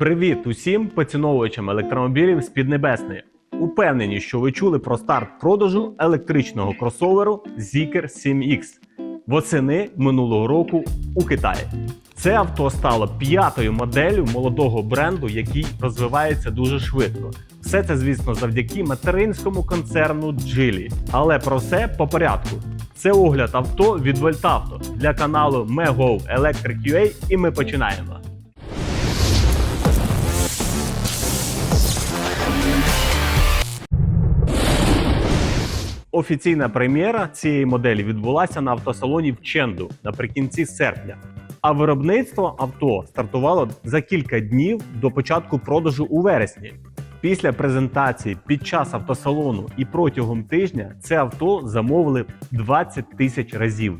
Привіт усім поціновувачам електромобілів з Піднебесної. Упевнені, що ви чули про старт продажу електричного кросоверу Zeekr 7X восени минулого року у Китаї. Це авто стало п'ятою моделлю молодого бренду, який розвивається дуже швидко. Все це, звісно, завдяки материнському концерну Geely. Але про все по порядку. Це огляд авто від Voltauto для каналу MEGO Electric UA і ми починаємо. Офіційна прем'єра цієї моделі відбулася на автосалоні в Ченду наприкінці серпня. А виробництво авто стартувало за кілька днів до початку продажу у вересні. Після презентації під час автосалону і протягом тижня це авто замовили 20 тисяч разів.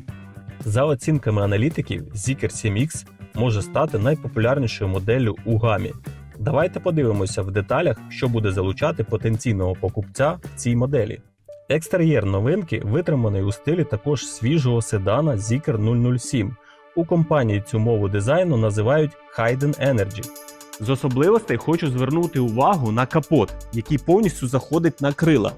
За оцінками аналітиків, Zeekr 7X може стати найпопулярнішою моделлю у гамі. Давайте подивимося в деталях, що буде залучати потенційного покупця в цій моделі. Екстер'єр новинки витриманий у стилі також свіжого седана Zeekr 007. У компанії цю мову дизайну називають Hayden Energy. З особливостей хочу звернути увагу на капот, який повністю заходить на крила,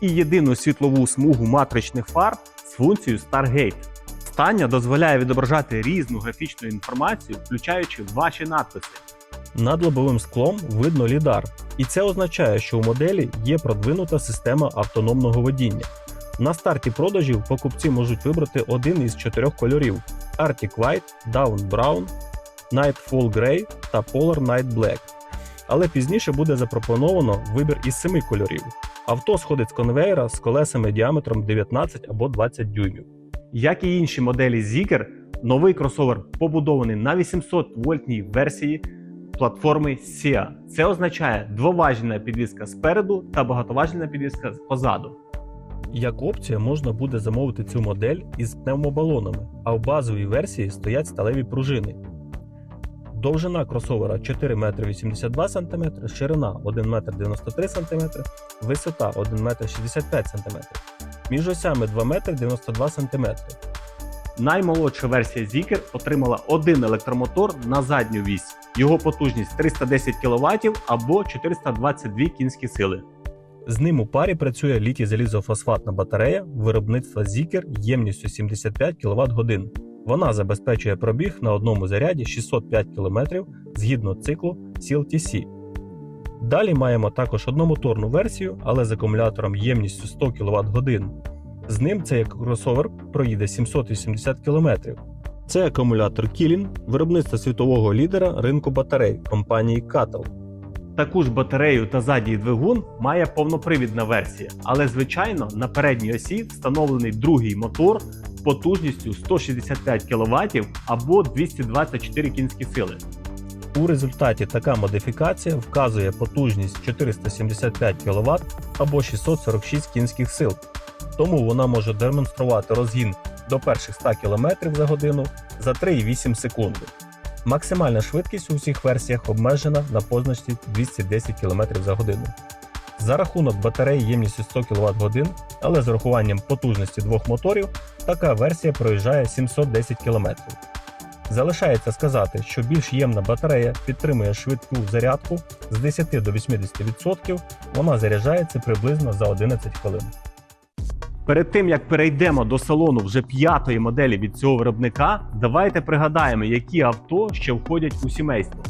і єдину світлову смугу матричних фар з функцією Stargate. Стання дозволяє відображати різну графічну інформацію, включаючи ваші надписи. Над лобовим склом видно лідар, і це означає, що у моделі є продвинута система автономного водіння. На старті продажів покупці можуть вибрати один із чотирьох кольорів: Arctic White, Down Brown, Nightfall Grey та Polar Night Black. Але пізніше буде запропоновано вибір із семи кольорів. Авто сходить з конвейера з колесами діаметром 19 або 20 дюймів. Як і інші моделі Zeekr, новий кросовер побудований на 800 вольтній версії платформи SIA. Це означає двоважільна підвізка спереду та багатоважільна підвізка позаду. Як опція можна буде замовити цю модель із пневмобалонами, а в базовій версії стоять сталеві пружини. Довжина кросовера 4 метри 82 см, ширина 1 метр 93 см, висота 1 метр 65 см. Між осями 2 метри 92 см. Наймолодша версія Zeekr отримала один електромотор на задню вісь. Його потужність 310 кВт або 422 кінські сили. З ним у парі працює літій залізофосфатна батарея виробництва Zeekr ємністю 75 кВт годин. Вона забезпечує пробіг на одному заряді 605 км згідно циклу CLTC. Далі маємо також одномоторну версію, але з акумулятором ємністю 100 кВт годин. З ним цей кросовер проїде 780 км. Це акумулятор Кілін, виробництва світового лідера ринку батарей компанії Cattle. Таку ж батарею та задній двигун має повнопривідна версія, але звичайно на передній осі встановлений другий мотор потужністю 165 кВт або 224 кінські сили. У результаті така модифікація вказує потужність 475 кВт або 646 кінських сил, тому вона може демонструвати розгін до перших 100 км за годину за 3,8 секунди. Максимальна швидкість у всіх версіях обмежена на позначці 210 км за годину. За рахунок батареї ємністю 100 кВт годин, але з урахуванням потужності двох моторів, така версія проїжджає 710 км. Залишається сказати, що більш ємна батарея підтримує швидку зарядку з 10 до 80%, вона заряджається приблизно за 11 хвилин. Перед тим як перейдемо до салону вже п'ятої моделі від цього виробника, давайте пригадаємо, які авто ще входять у сімейство.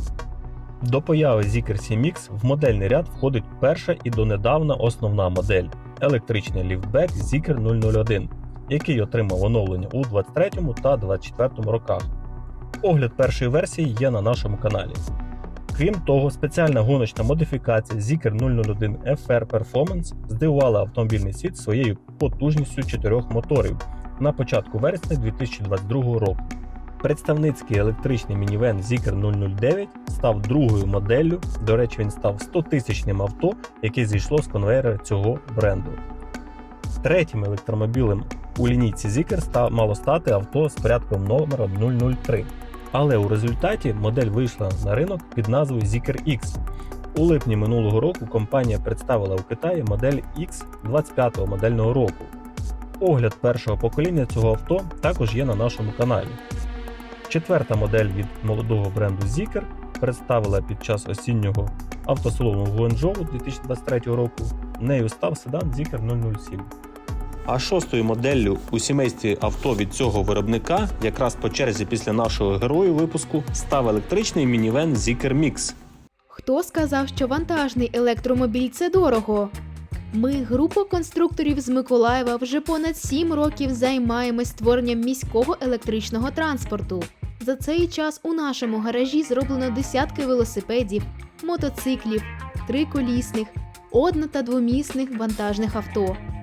До появи Zeekr 7X в модельний ряд входить перша і донедавна основна модель електричний ліфтбек Zeekr 001, який отримав оновлення у 23 та 24 роках. Огляд першої версії є на нашому каналі. Крім того, спеціальна гоночна модифікація Zeekr 001 FR Performance здивувала автомобільний світ своєю потужністю чотирьох моторів на початку вересня 2022 року. Представницький електричний мінівен Zeekr 009 став другою моделлю. До речі, він став 100-тисячним авто, яке зійшло з конвейера цього бренду. Третім електромобілем у лінійці ста- мало стати авто з порядком номером 003. Але у результаті модель вийшла на ринок під назвою Zeekr X. У липні минулого року компанія представила у Китаї модель X 25-го модельного року. Огляд першого покоління цього авто також є на нашому каналі. Четверта модель від молодого бренду Zeekr представила під час осіннього автосалону в Гуанчжоу 2023 року. Нею став седан Zeekr 007. А шостою моделлю у сімействі авто від цього виробника, якраз по черзі після нашого герою випуску, став електричний мінівен Zeekr Mix. Хто сказав, що вантажний електромобіль це дорого? Ми, група конструкторів з Миколаєва, вже понад 7 років займаємось створенням міського електричного транспорту. За цей час у нашому гаражі зроблено десятки велосипедів, мотоциклів, триколісних, одно- та двомісних вантажних авто.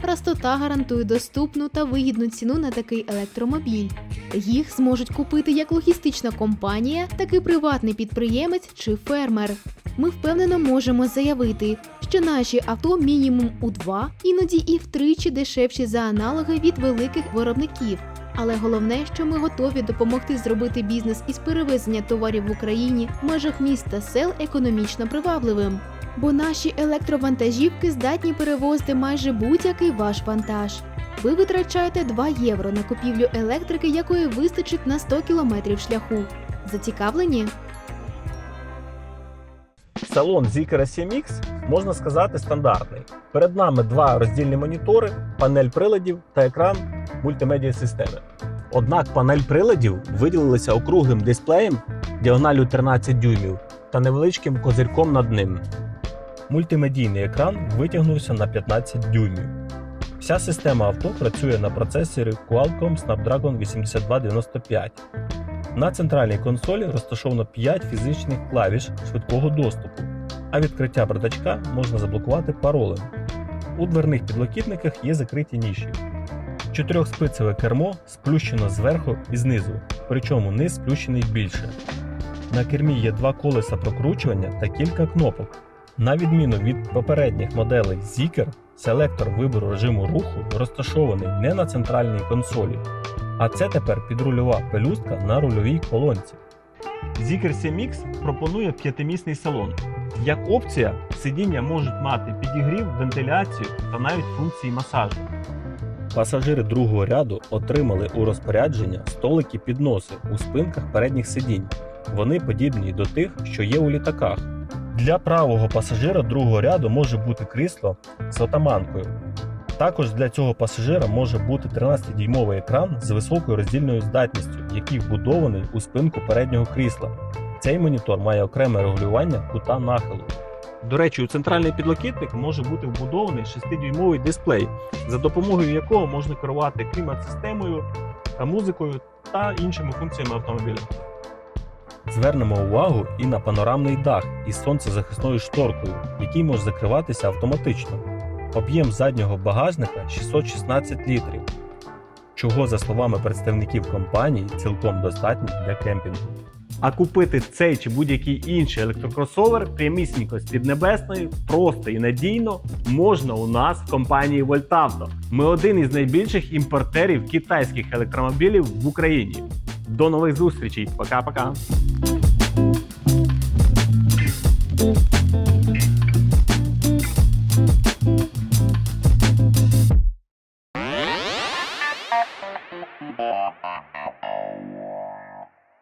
Простота гарантує доступну та вигідну ціну на такий електромобіль. Їх зможуть купити як логістична компанія, так і приватний підприємець чи фермер. Ми впевнено можемо заявити, що наші авто мінімум у два, іноді і втричі дешевші за аналоги від великих виробників. Але головне, що ми готові допомогти зробити бізнес із перевезення товарів в Україні в межах міст та сел економічно привабливим. Бо наші електровантажівки здатні перевозити майже будь-який ваш вантаж. Ви витрачаєте 2 євро на купівлю електрики, якої вистачить на 100 кілометрів шляху. Зацікавлені? Салон Zeekr 7X можна сказати стандартний. Перед нами два роздільні монітори, панель приладів та екран мультимедіа системи. Однак панель приладів виділилася округлим дисплеєм діагоналю 13 дюймів та невеличким козирком над ним. Мультимедійний екран витягнувся на 15 дюймів. Вся система авто працює на процесорі Qualcomm Snapdragon 8295. На центральній консолі розташовано 5 фізичних клавіш швидкого доступу, а відкриття бардачка можна заблокувати паролем. У дверних підлокітниках є закриті ніші. Чотирьохспицеве кермо сплющено зверху і знизу, причому низ сплющений більше. На кермі є два колеса прокручування та кілька кнопок. На відміну від попередніх моделей Zeekr, селектор вибору режиму руху розташований не на центральній консолі, а це тепер підрульова пелюстка на рульовій колонці. Zeekr 7X пропонує п'ятимісний салон. Як опція, сидіння можуть мати підігрів, вентиляцію та навіть функції масажу. Пасажири другого ряду отримали у розпорядження столики підноси у спинках передніх сидінь. Вони подібні до тих, що є у літаках. Для правого пасажира другого ряду може бути крісло з отаманкою. Також для цього пасажира може бути 13-дюймовий екран з високою роздільною здатністю, який вбудований у спинку переднього крісла. Цей монітор має окреме регулювання кута нахилу. До речі, у центральний підлокітник може бути вбудований 6-дюймовий дисплей, за допомогою якого можна керувати клімат-системою, та музикою та іншими функціями автомобіля. Звернемо увагу і на панорамний дах із сонцезахисною шторкою, який може закриватися автоматично. Об'єм заднього багажника 616 літрів, чого, за словами представників компанії, цілком достатньо для кемпінгу. А купити цей чи будь-який інший електрокросовер прямісінько з Піднебесної просто і надійно можна у нас в компанії Вольтавто. Ми один із найбільших імпортерів китайських електромобілів в Україні. До нових зустрічей. Пока-пока.